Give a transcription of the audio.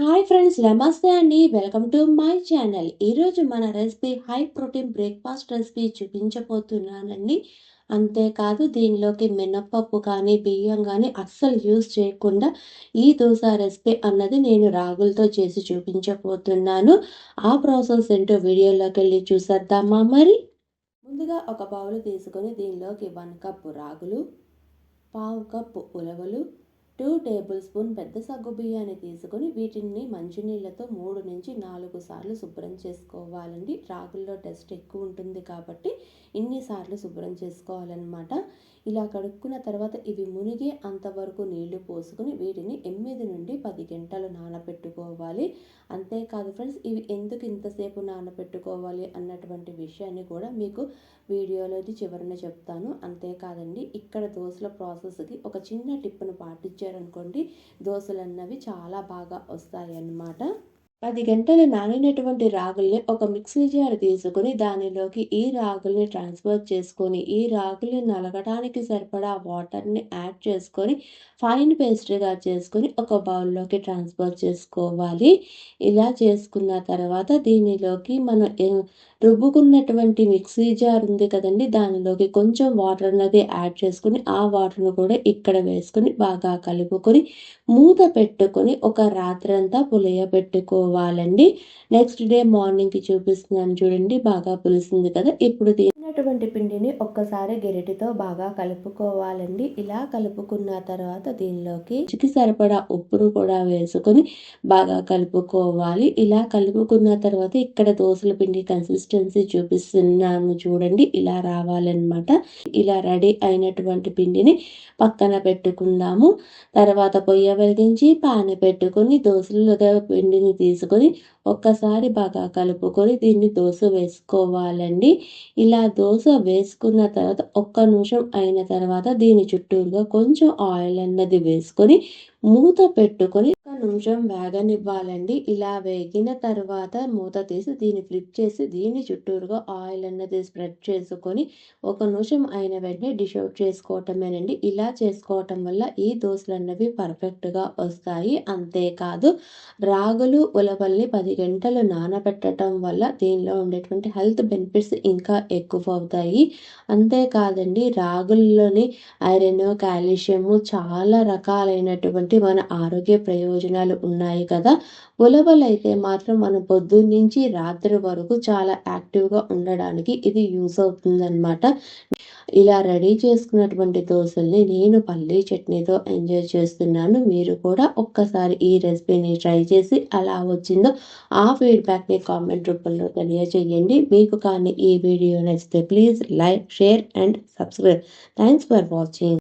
Hi friends నమస్తే అండి. Welcome to my channel. ఈరోజు మన recipe high protein breakfast recipe చూపించబోతున్నానండి. అంతేకాదు దీనిలోకి మినప్పప్పు కానీ బియ్యం కానీ అస్సలు యూజ్ చేయకుండా ఈ దోశ రెసిపీ అన్నది నేను రాగులతో చేసి చూపించబోతున్నాను. ఆ ప్రాసెస్ ఏంటో వీడియోలోకి వెళ్ళి చూసేద్దామా మరి? ముందుగా ఒక బౌల్ తీసుకొని దీనిలోకి వన్ కప్పు రాగులు పావు కప్పు ఉలవలు టూ టేబుల్ స్పూన్ పెద్ద సగ్గు బియ్యాన్ని తీసుకొని వీటిని మంచినీళ్ళతో మూడు నుంచి నాలుగు సార్లు శుభ్రం చేసుకోవాలండి. రాగుల్లో డస్ట్ ఎక్కువ ఉంటుంది కాబట్టి ఇన్నిసార్లు శుభ్రం చేసుకోవాలన్నమాట. ఇలా కడుక్కున్న తర్వాత ఇవి మునిగే అంతవరకు నీళ్ళు పోసుకుని వీటిని ఎనిమిది నుండి పది గంటలు నానబెట్టుకోవాలి. అంతేకాదు ఫ్రెండ్స్ ఇవి ఎందుకు ఇంతసేపు నానబెట్టుకోవాలి అన్నటువంటి విషయాన్ని కూడా మీకు వీడియోలోది చివరిన చెప్తాను. అంతేకాదండి ఇక్కడ దోశల ప్రాసెస్కి ఒక చిన్న టిప్పును పాటించారనుకోండి దోశలు అన్నవి చాలా బాగా వస్తాయి అన్నమాట పది గంటలు నానినటువంటి రాగుల్ని ఒక మిక్సీ జార్ తీసుకుని దానిలోకి ఈ రాగుల్ని ట్రాన్స్ఫర్ చేసుకొని ఈ రాగుల్ని నలగడానికి సరిపడా వాటర్ని యాడ్ చేసుకొని ఫైన్ పేస్ట్గా చేసుకొని ఒక బౌల్లోకి ట్రాన్స్ఫర్ చేసుకోవాలి. ఇలా చేసుకున్న తర్వాత దీనిలోకి మనం రుబ్బుకున్నటువంటి మిక్సీ జార్ ఉంది కదండి దానిలోకి కొంచెం వాటర్ అనేది యాడ్ చేసుకుని ఆ వాటర్ను కూడా ఇక్కడ వేసుకొని బాగా కలుపుకొని మూత పెట్టుకొని ఒక రాత్రంతా పులియ పెట్టుకోవాలండి. నెక్స్ట్ డే మార్నింగ్కి చూపిస్తున్నాను చూడండి బాగా పులిసింది కదా. ఇప్పుడు ఉన్నటువంటి పిండిని ఒక్కసారి గెరిటితో బాగా కలుపుకోవాలండి. ఇలా కలుపుకున్న తర్వాత దీనిలోకి రుచికి సరిపడా ఉప్పును కూడా వేసుకొని బాగా కలుపుకోవాలి. ఇలా కలుపుకున్న తర్వాత ఇక్కడ దోశల పిండి కన్సిస్టెన్సీ చూపిస్తున్నాను చూడండి. ఇలా రావాలన్నమాట. ఇలా రెడీ అయినటువంటి పిండిని పక్కన పెట్టుకుందాము. తర్వాత పొయ్య వెలిగించి పాన పెట్టుకొని దోశలుగా పిండిని తీసుకొని ఒక్కసారి బాగా కలుపుకొని దీన్ని దోశ వేసుకోవాలండి. ఇలా దోశ వేసుకున్న తర్వాత ఒక్క నిమిషం అయిన తర్వాత దీని చుట్టూరుగా కొంచెం ఆయిల్ అన్నది వేసుకొని మూత పెట్టుకొని నిమిషం వేగనివ్వాలండి. ఇలా వేగిన తర్వాత మూత తీసి దీన్ని ఫ్లిప్ చేసి దీని చుట్టూరుగా ఆయిల్ అన్నది స్ప్రెడ్ చేసుకొని ఒక నిమిషం అయిన వెంటనే డిష్ అవుట్ చేసుకోవటమేనండి. ఇలా చేసుకోవటం వల్ల ఈ దోశలు అన్నవి పర్ఫెక్ట్గా వస్తాయి. అంతేకాదు రాగులు ఉలవల్ని పది గంటలు నానబెట్టడం వల్ల దీనిలో ఉండేటువంటి హెల్త్ బెనిఫిట్స్ ఇంకా ఎక్కువ అవుతాయి అంతేకాదండి రాగుల్లోని ఐరన్ కాల్షియము చాలా రకాలైనటువంటి మన ఆరోగ్య ప్రయోజనం ప్రయోజనాలు ఉన్నాయి కదా. ఉలవలైతే మాత్రం మనం పొద్దున్నుంచి రాత్రి వరకు చాలా యాక్టివ్గా ఉండడానికి ఇది యూస్ అవుతుందన్నమాట. ఇలా రెడీ చేసుకున్నటువంటి దోశల్ని నేను పల్లీ చట్నీతో ఎంజాయ్ చేస్తున్నాను. మీరు కూడా ఒక్కసారి ఈ రెసిపీని ట్రై చేసి అలా వచ్చిందో ఆ ఫీడ్బ్యాక్ని కామెంట్ రూపంలో తెలియజేయండి. మీకు కానీ ఈ వీడియో నచ్చితే please like share and subscribe. Thanks for watching.